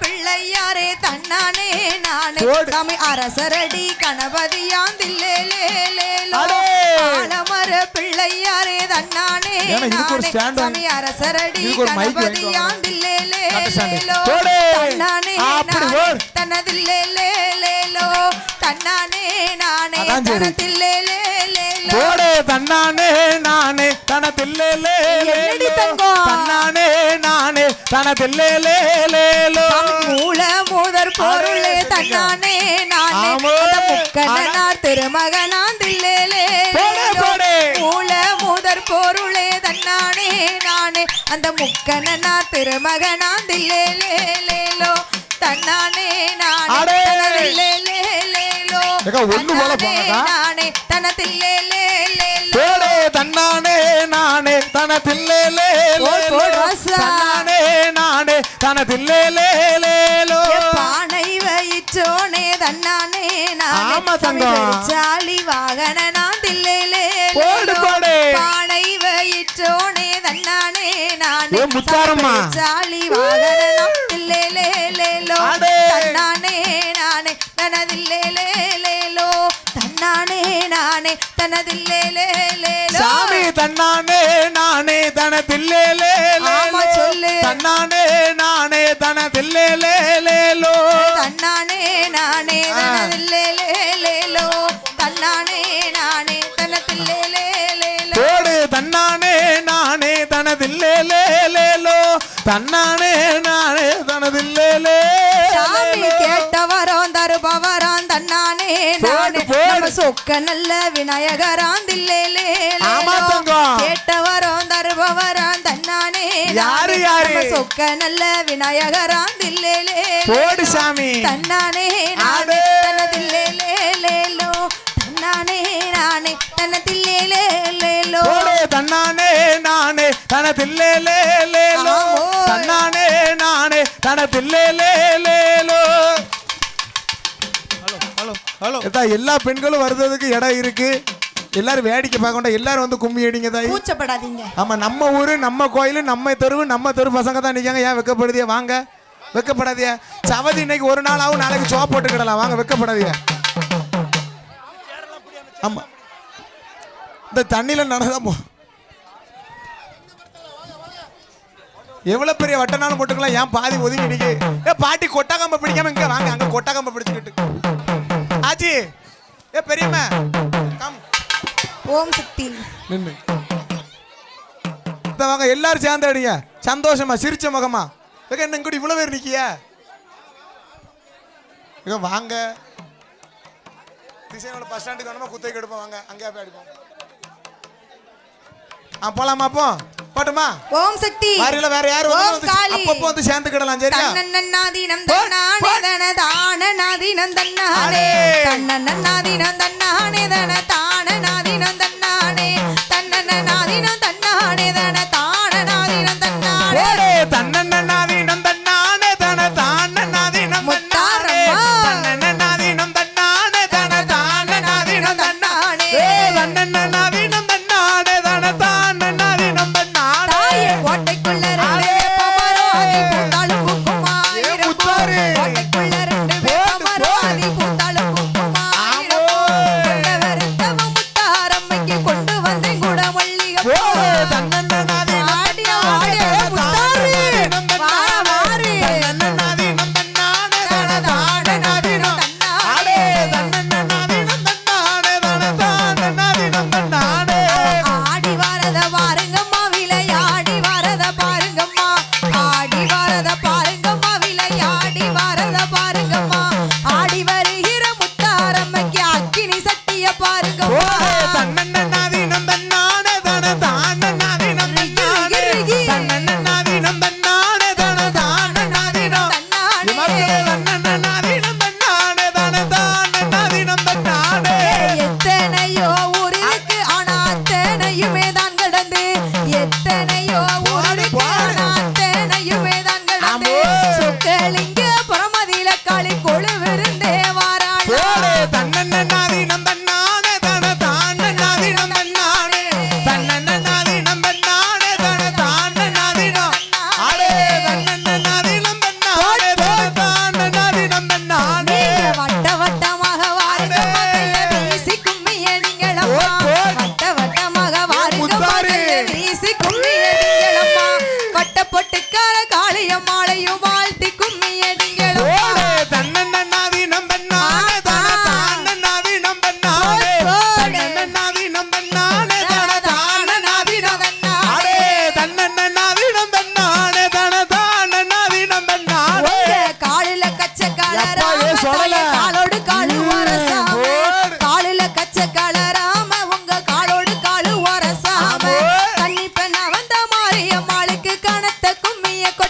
பிள்ளையாரே தன்னானே நானே. சாமி அரசரடி கணபதியாந்தில்லேலேலேலோ அடே. ஆலமர பிள்ளையாரே தன்னானே நானே சாமி அரசரடி போடு. தன்னானே நானே போடு. தனதில்லேலேலேலோ தன்னானே நானே. தனதில்லேலேலேலோ போடு தன்னானே நானே என்னடி தங்கம்? தன்னானே நானே தனதில்லேலேலேலோ மூல மூதர் பொருளே தன்னானே நானே. திருமகனாந்தில்லேலே போடு, போடு. மூல மூதர் பொருளே தன்னானே நானே. அந்த முக்கண்ணனார் திருமகனாந்தில்லேலேலேலோ தன்னானே நானே. போங்கக்கா. நானே. தனதில்லேலேலேலோ போடு தன்னானே நானே. தனதில்லேலே தன்னானே நானே தனதில்லேலேலேலோ பானை வயிற்றோனே தன்னானே நானே ஆமா, தங்கம். சாலி வாகன நான் தில்லேலே போடு, போடு. பானை வயிற்றோனே தன்னானே நானே முத்தாரம்மா. சாலி வாகன நான் தில்லேலே லேலோ அடே. தன்னானே நானே தனதில்லேலே லேலோ தன்னானே நானே தனதில்லேலே தன்னானே நானே தனதில்லேலேலேலோ தன்னானே நானே தனதில்லேலே சாமி கேட்டவரோம் தருபவரான் தன்னானே நானே. சொக்க நல்ல விநாயகரான் சொக்க நல்ல விநாயகரான் தில்லேலே போடு சாமி. தன்னானே நானே ஆடு. தனதில்லேலேலேலோ தன்னானே நானே தனதில்லேலேலேலோ போடு தன்னானே நானே தனதில்லேலேலேலோ ஆமோ. தன்னானே நானே தனதில்லேலேலேலோ ஹலோ ஹலோ ஹலோ. எல்லா பெண்களும் வருதுக்கு இடம் இருக்கு. எல்லாரும் வேடிக்கை பார்க்கணும் எல்லாரும் வந்து கும்மி அடிங்க தாய் கூச்சப்படாதீங்க. ஆமா நம்ம ஊரு நம்ம கோயில் நம்ம தெருவு நம்ம தெரு பசங்க தான் நிக்காங்க ஏன் வெக்கப்படுதியா வாங்க. வெக்கப்படாதியா சவதி இன்னைக்கு ஒரு நாள் ஆகும் நாளைக்கு சோப் போட்டுக்கிடலாம் வாங்க வெக்கப்படாதியா ஆமா. இந்த தண்ணியில நடந்தா போ. எவ்வளவு பெரிய வட்டனாலும் போட்டுக்கலாம். ஏன் பாதி ஒதுங்கி நிக்கு? ஏ பாட்டி கொட்டாக்கம்ப பிடிக்காம இங்க வாங்க. அங்க கொட்டாக்கம்ப பிடிச்சுக்கிட்டு ஆச்சி ஏ பெரியம்மா. ஓம் சக்தி. நின்று வாங்க எல்லாரும் சேர்ந்து அடிங்க. சந்தோஷமா சிரிச்ச முகமா. ஏங்க என்ன கூட இவ்வளவு பேர் ஏங்க வாங்க. திசையோட பஸ் ஸ்டாண்டுக்கு வேணுமா குத்தைக்கு எடுப்போம். வாங்க அங்கேயே போய் அடிப்போம். ஆ போலாமா அப்போ? போட்டுமா? ஓம் சக்தி. வாரியில வேற காளி. அப்பப்போ வந்து சேர்ந்துக்கிடலாம் சரியா? தன்னன்னாதீனம் தன்னானே. தன தான நாதீனம் தன்னானே. தன்னன்னாதீனம் தன்னானே தன தான விளையாடி மாரியம்மாளுக்கு கனத்த கும்மிய கொ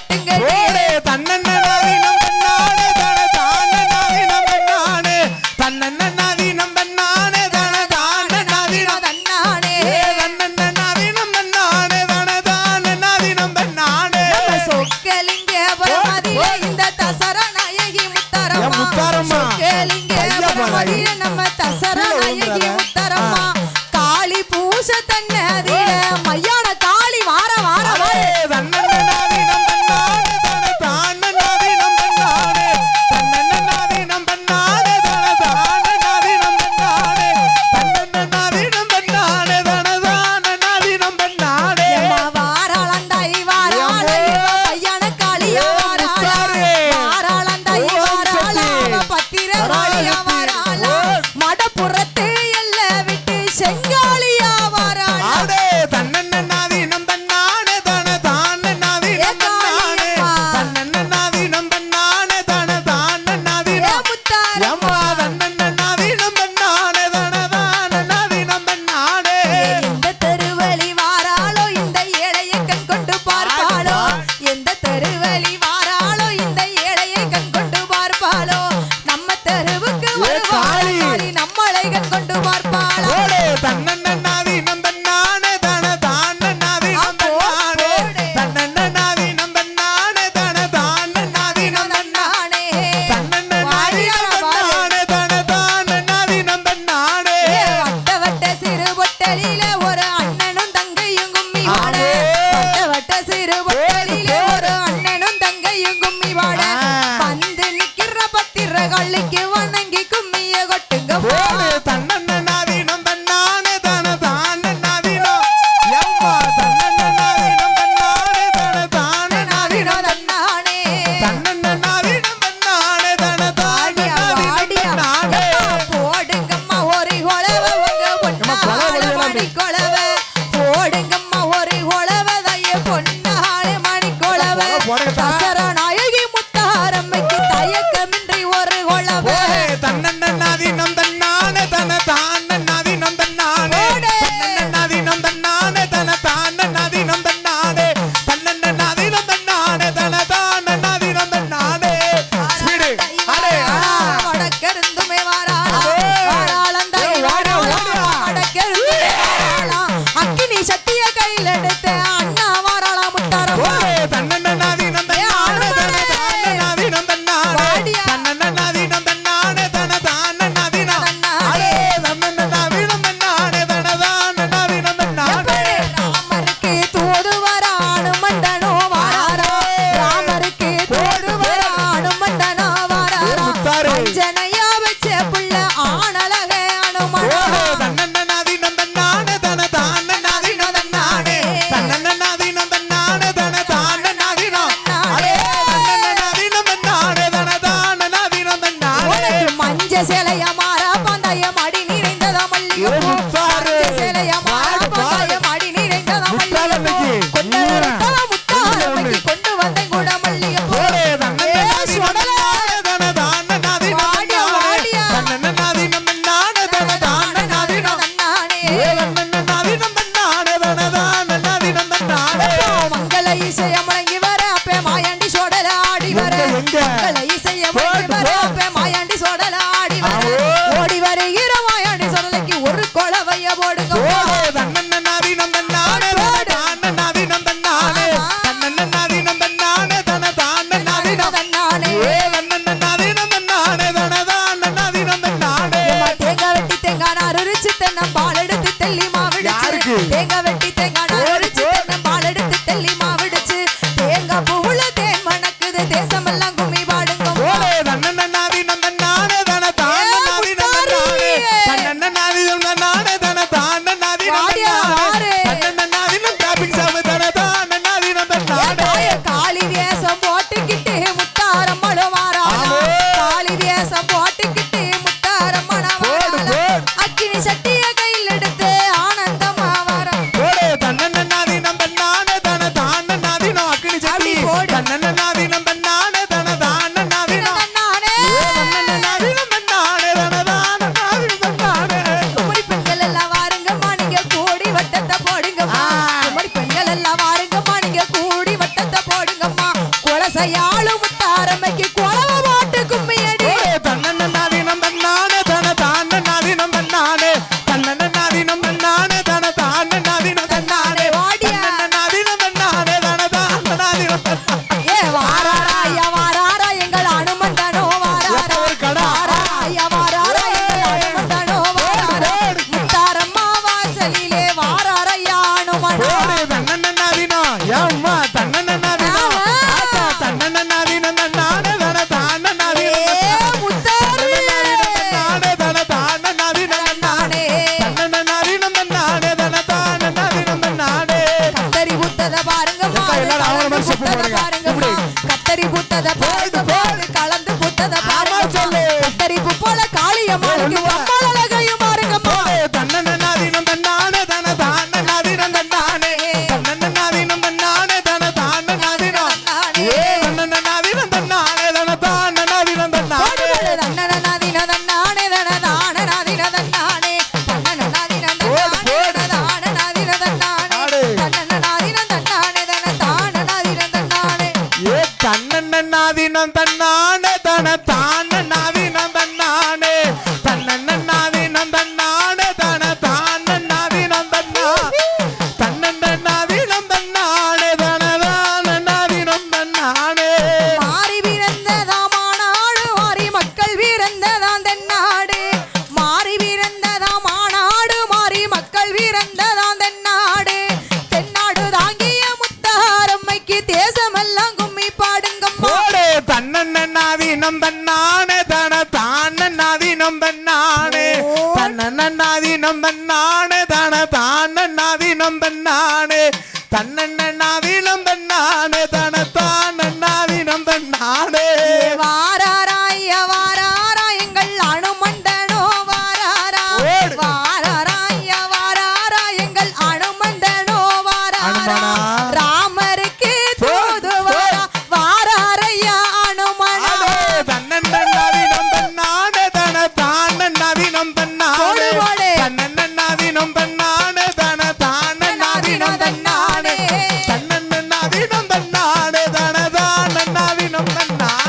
செங்காளியா தன்னானே அப்பே மாயாண்டி சோடல ஆடி வர. இசைய முழங்கி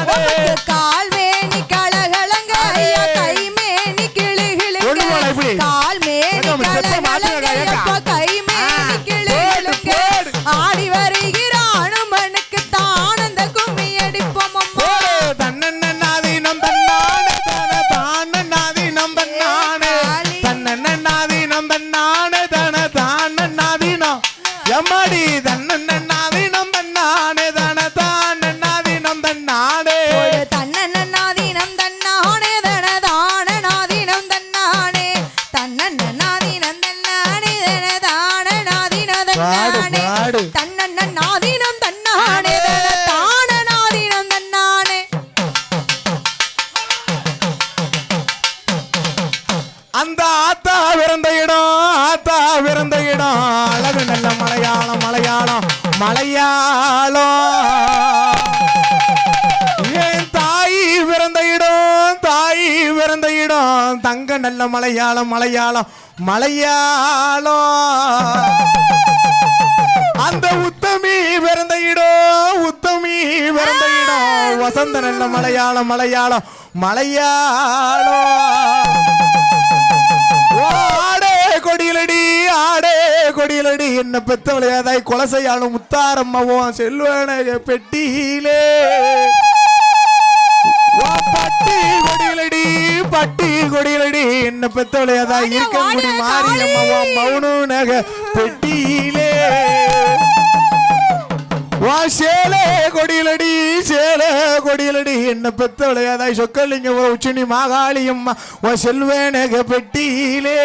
Ana வந்தாலும் என் தாய் பிறந்த இடம் தாய் பிறந்த இடம் தங்க நல்ல மலையாளம் மலையாளம் மலையாளம் அந்த உத்தமி பிறந்த இடம் உத்தமி பிறந்த இடம் வசந்த நல்ல மலையாளம் மலையாளம் மலையாளம் கொடியிலடி ஆடே கொடியிலடி. என்ன பெத்த விளையாதாய் கொலை செய்யாலும் முத்தாரம்மாவும் செல்வனக பெட்டியிலே பட்டி கொடியிலடி பட்டி கொடியிலடி. என்ன பெத்த விளையாதா இருக்க முடி மாறி அம்மாவும் மௌனு நக பெட்டியிலே. வா சேலே கொடியிலடி சேலே கொடியிலடி. என்ன பெத்த விளையாதாய் சொக்கலிங்க உச்சினி மாகாளியம்மா. உன் செல்வேனக பெட்டியிலே.